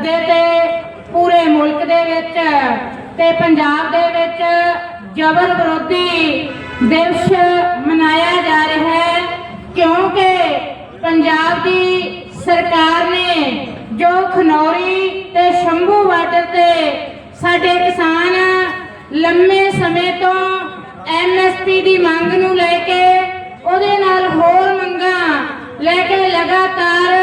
ਦੇ ਤੇ ਪੂਰੇ ਮੁਲਕ ਦੇ ਵਿੱਚ ਤੇ ਪੰਜਾਬ ਦੇ ਵਿੱਚ ਜਬਰ ਵਿਰੋਧੀ ਦਿਵਸ ਮਨਾਇਆ ਜਾ ਰਿਹਾ ਹੈ, ਕਿਉਂਕਿ ਪੰਜਾਬ ਦੀ ਸਰਕਾਰ ਨੇ ਜੋ ਖਨੌਰੀ ਤੇ ਸ਼ੰਭੂ ਬਾਰਡਰ ਤੇ ਸਾਡੇ ਕਿਸਾਨ ਲੰਮੇ ਸਮੇਂ ਤੋਂ ਐਮਐਸਪੀ ਦੀ ਮੰਗ ਨੂੰ ਲੈ ਕੇ ਉਹਦੇ ਨਾਲ ਹੋਰ ਮੰਗਾਂ ਲੈ ਕੇ ਲਗਾਤਾਰ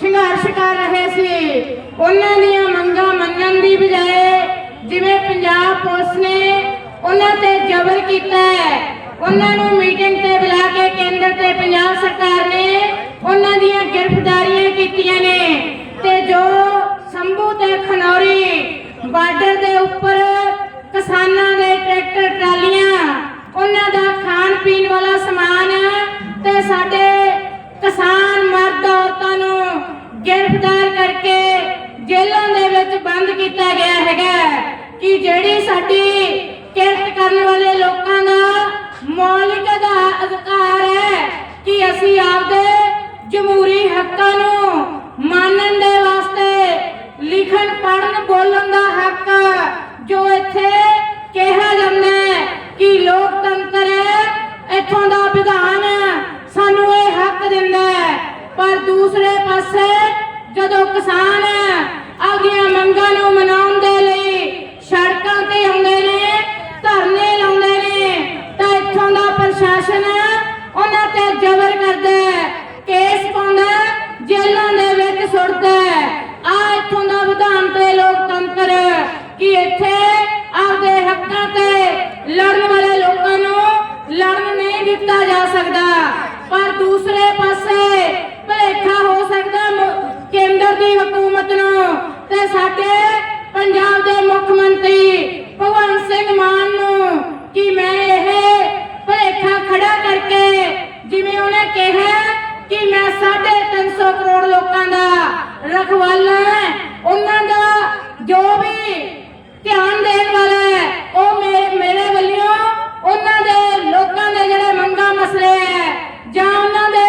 ਸੰਘਰਸ਼ ਕਰ ਰਹੇ ਸੀ ਉਹਨਾਂ ਦੀਆਂ ਮੰਗਾਂ ਮੰਨਣ ਦੀ ਬਜਾਏ ਜਿਵੇਂ ਪੰਜਾਬ ਪੁਲਿਸ ਨੇ ਉਹਨਾਂ ਤੇ ਜ਼ਬਰ ਕੀਤਾ ਹੈ, ਉਹਨਾਂ ਨੂੰ ਮੀਟਿੰਗ ਤੇ ਬੁਲਾ ਕੇ ਕੇਂਦਰ ਤੇ ਪੰਜਾਬ ਸਰਕਾਰ ਨੇ ਉਹਨਾਂ ਦੀਆਂ ਗ੍ਰਿਫਤਾਰੀਆਂ ਕੀਤੀਆਂ ਨੇ ਤੇ ਜੋ ਸੰਭੂ ਤੇ ਖਨੌਰੀ ਬਾਰਡਰ ਦੇ ਉੱਪਰ ਕਿਸਾਨਾਂ ਦੇ ਟਰੈਕਟਰ, ਟਰਾਲੀਆਂ, ਉਹਨਾਂ ਦਾ ਖਾਣ ਪੀਣ ਵਾਲਾ ਸਮਾਨ ਤੇ ਸਾਡੇ ਕਿਸਾਨ ਮਰਦ ਔਰਤਾਂ ਨੂੰ ਗ੍ਰਿਫਤਾਰ ਕਰਕੇ ਜੇਲ੍ਹਾਂ ਦੇ ਵਿੱਚ ਬੰਦ ਕੀਤਾ ਗਿਆ ਹੈਗਾ ਕਿ ਜਿਹੜੀ ਸਾਡੀ ਕਿਰਤ ਕਰਨ ਵਾਲੇ ਲੋਕਾਂ ਦਾ ਮੌਲਿਕ ਅਧਿਕਾਰ ਹੈ ਕਿ ਅਸੀਂ ਆਪਦੇ ਜਮਹੂਰੀ ਹੱਕਾਂ ਨੂੰ ਮਾਨਣ ਦੇ ਵਾਸਤੇ ਲਿਖਣ, ਪੜ੍ਹਨ, ਬੋਲਣ ਦਾ ਹੱਕ ਜੋ ਇੱਥੇ ਕਿਹਾ ਜਾਂਦਾ ਹੈ ਕਿ ਲੋਕਤੰਤਰ ਹੈ ਇੱਥੋਂ ਦਾ ਵਿਧਾਨ ਸਾਨੂੰ ਇਹ ਹੱਕ ਦਿੰਦਾ ਹੈ। ਪਰ ਦੂਸਰੇ ਪਾਸੇ ਜਦੋਂ ਕਿਸਾਨ ਆਪਦੀਆਂ ਮੰਗਾਂ ਨੂੰ ਮਨਾਉਣ ਦੇ ਲਈ ਸੜਕਾਂ ਤੇ ਆਉਂਦੇ ਨੇ ਧਰਨੇ ਲਾਉਂਦੇ ਨੇ ਤਾਂ ਇੱਥੋਂ ਦਾ ਪ੍ਰਸ਼ਾਸਨ ਉਹਨਾਂ ਤੇ ਜ਼ਬਰ ਕਰਦਾ ਹੈ ਕੇਸ ਪਾਉਂਦਾ ਹੈ, ਜੇਲ੍ਹਾਂ ਦੇ ਵਿੱਚ ਸੁੱਟਦਾ ਆ ਇੱਥੋਂ ਦਾ ਵਿਧਾਨ ਤੇ ਲੋਕਤੰਤਰ ਕਿ ਇੱਥੇ ਆਪਦੇ ਹੱਕਾਂ ਤੇ ਲੜਨ ਵਾਲੇ ਲੋਕਾਂ ਨੂੰ ਲੜਨ ਨਹੀਂ ਦਿੱਤਾ ਜਾ ਸਕਦਾ ਪਰ ਦੂਸਰੇ ਪਾਸੇ ਭਲੇਖਾ ਹੋ ਸਕਦਾ ਮੁ- ਕੇਂਦਰ ਦੀ ਹਕੂਮਤ ਨੂੰ ਤੇ ਸਾਡੇ ਪੰਜਾਬ ਦੇ ਮੁੱਖ ਮੰਤਰੀ ਭਗਵੰਤ ਸਿੰਘ ਮਾਨ ਨੂੰ ਕਿ ਮੈਂ ਇਹ ਭਲੇਖਾ ਖੜਾ ਕਰਕੇ ਜਿਵੇਂ ਉਹਨੇ ਕਿਹਾ ਕਿ ਮੈਂ 350 ਕਰੋੜ ਲੋਕਾਂ ਦਾ ਰਖਵਾਲਾ ਹਾਂ। ਉਹਨਾਂ ਦਾ ਜੋ ਵੀ ਧਿਆਨ ਦੇਣ ਵਾਲਾ ਹੈ, ਉਹ ਮੇਰੇ ਮੇਰੇ ਵੱਲੋਂ ਉਹਨਾਂ ਦੇ ਲੋਕਾਂ ਦੇ ਜਿਹੜੇ ਮੰਗਾਂ ਮਸਲੇ ਹੈ, ਜਾਂ ਉਹਨਾਂ ਦੇ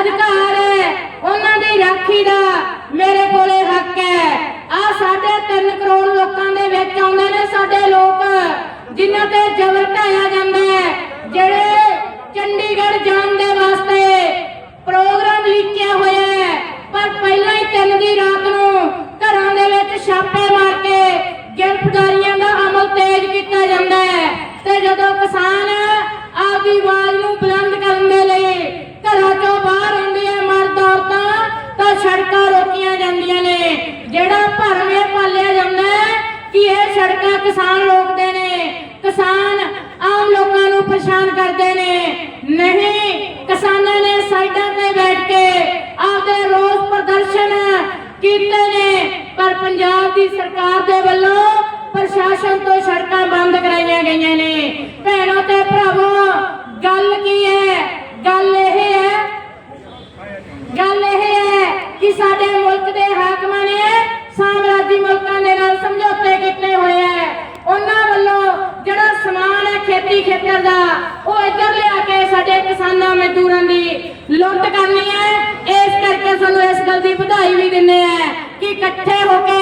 ਅਧਿਕਾਰ ਹੈ, ਉਹਨਾਂ ਦੀ ਰਾਖੀ ਦਾ ਮੇਰੇ ਕੋਲੇ ਹੱਕ ਹੈ। ਆ ਸਾਡੇ 3 ਕਰੋੜ ਲੋਕਾਂ ਦੇ ਵਿੱਚ ਆਉਂਦੇ ਨੇ ਸਾਡੇ ਲੋਕ, ਜਿਨ੍ਹਾਂ ਤੇ ਜ਼ਬਰ ਢਾਇਆ ਜਾਂਦਾ ਹੈ ਜਿਹੜੇ ਚੰਡੀਗੜ੍ਹ ਜਾਣ ਦੇ ਵਾਸਤੇ ਪ੍ਰੋਗਰਾਮ ਲਿਖਿਆ ਹੋਇਆ ਹੈ ਪਰ ਪਹਿਲਾਂ ਹੀ ਤਿੰਨ ਦੀ ਰਾਤ ਨੂੰ ਘਰਾਂ ਦੇ ਵਿੱਚ ਛਾਪੇ ਮਾਰ ਕੇ ਗ੍ਰਿਫਤਾਰੀਆਂ ਦਾ ਅਮਲ ਤੇਜ਼ ਕੀਤਾ ਜਾਂਦਾ ਹੈ ਤੇ ਜਦੋਂ ਕਿਸਾਨ ਆਪਦੀ ਆਵਾਜ਼ ਨੂੰ ਬੁਲੰਦ ਕਰਨ ਦੇ ਲਈ ਘਰਾਂ ਚੋਂ ਬਾਹਰ ਆਉਂਦੇ ਮਰਦ ਔਰਤਾਂ, ਤਾਂ ਸੜਕਾਂ ਰੋਕੀਆਂ ਜਾਂਦੀਆਂ ਨੇ। ਜਿਹੜਾ ਭਰਮ ਇਹ ਪਾਲਿਆ ਜਾਂਦਾ ਹੈ ਕਿ ਇਹ ਸੜਕਾਂ ਕਿਸਾਨ ਰੋਕਦੇ ਨੇ। ਕਿਸਾਨ ਆਮ ਲੋਕਾਂ ਨੂੰ ਪਰੇਸ਼ਾਨ ਕਰਦੇ ਨੇ। ਨਹੀਂ, ਕਿਸਾਨਾਂ ਨੇ ਸਾਈਡਾਂ ਤੇ ਬੈਠ ਕੇ ਆਪਦੇ ਰੋਸ ਪ੍ਰਦਰਸ਼ਨ ਕੀਤੇ ਨੇ। ਪਰ ਪੰਜਾਬ ਦੀ ਸਰਕਾਰ ਦੇ ਵੱਲੋਂ ਪ੍ਰਸ਼ਾਸਨ ਤੋਂ ਸੜਕਾਂ ਬੰਦ ਕਰਾਈਆਂ ਗਈਆਂ ਨੇ। ਭੈਣੋ ਤੇ ਭਰਾਵੋ, ਗੱਲ ਕੀ ਹੈ? ਗੱਲ ਇਹ ਹੈ, ਗੱਲ ਇਹ ਹੈ ਕਿ ਸਾਡੇ ਮੁਲਕ ਦੇ ਹਾਕਮਾਂ ਨੇ ਸਾਮਰਾਜੀ ਮੁਲਕਾਂ ਦੇ ਨਾਲ ਸਮਝੌਤੇ ਕੀਤੇ ਹੋਏ ਹੈ ਉਹਨਾਂ ਵੱਲੋਂ ਜਿਹੜਾ ਸਮਾਨ ਹੈ ਖੇਤੀ ਖੇਤਰ ਦਾ, ਉਹ ਇੱਧਰ ਲਿਆ ਕੇ ਸਾਡੇ ਕਿਸਾਨਾਂ ਮਜ਼ਦੂਰਾਂ ਦੀ ਲੁੱਟ ਕਰਨੀ ਹੈ। ਇਸ ਕਰਕੇ ਸਾਨੂੰ ਇਸ ਗੱਲ ਦੀ ਵਧਾਈ ਵੀ ਦਿੰਦੇ ਆ ਕਿ ਇਕੱਠੇ ਹੋ ਕੇ